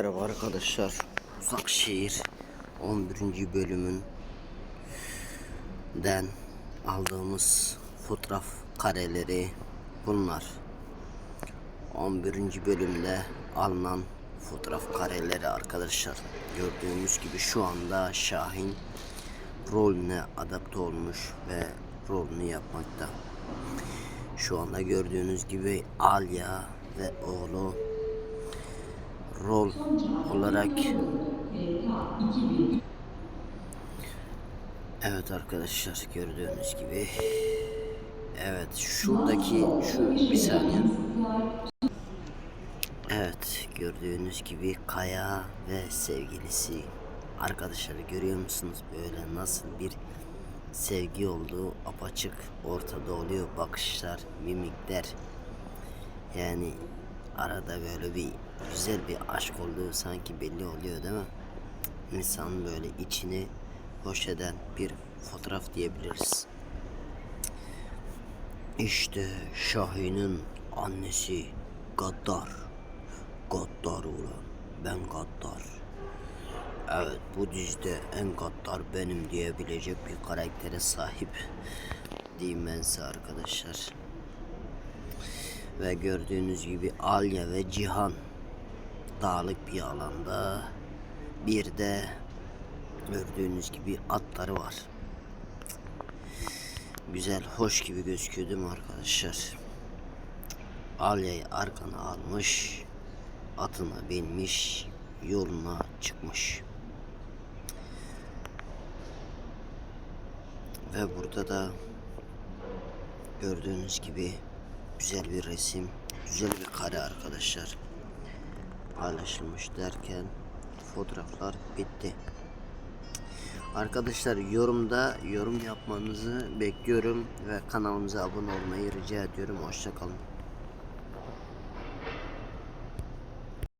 Merhaba arkadaşlar. Uzak Şehir 11. bölümün den aldığımız fotoğraf kareleri bunlar. 11. bölümde alınan fotoğraf kareleri arkadaşlar. Gördüğünüz gibi şu anda Şahin rolüne adapte olmuş ve rolünü yapmakta. Şu anda gördüğünüz gibi Alya ve oğlu rol olarak. Evet arkadaşlar gördüğünüz gibi. Evet şuradaki şu bir saniye. Evet gördüğünüz gibi Kaya ve sevgilisi Arkadaşlar görüyor musunuz? Böyle nasıl bir sevgi olduğu apaçık ortada oluyor. Bakışlar mimikler. Yani arada böyle bir güzel bir aşk olduğu sanki belli oluyor değil mi? İnsanın böyle içini hoş eden bir fotoğraf diyebiliriz. İşte Şahin'in annesi Gaddar. Gaddar ulan ben Gaddar. Evet bu dizide en gaddar benim diyebilecek bir karaktere sahip diyeyim ben size arkadaşlar. Ve gördüğünüz gibi Alya ve Cihan dağlık bir alanda bir de gördüğünüz gibi atları var. Güzel, hoş gibi gözüküyor değil mi arkadaşlar? Alya'yı arkana almış, atına binmiş, yoluna çıkmış. Ve burada da gördüğünüz gibi güzel bir resim, güzel bir kare arkadaşlar. Paylaşılmış derken fotoğraflar bitti. Arkadaşlar yorumda yorum yapmanızı bekliyorum ve kanalımıza abone olmayı rica ediyorum. Hoşçakalın.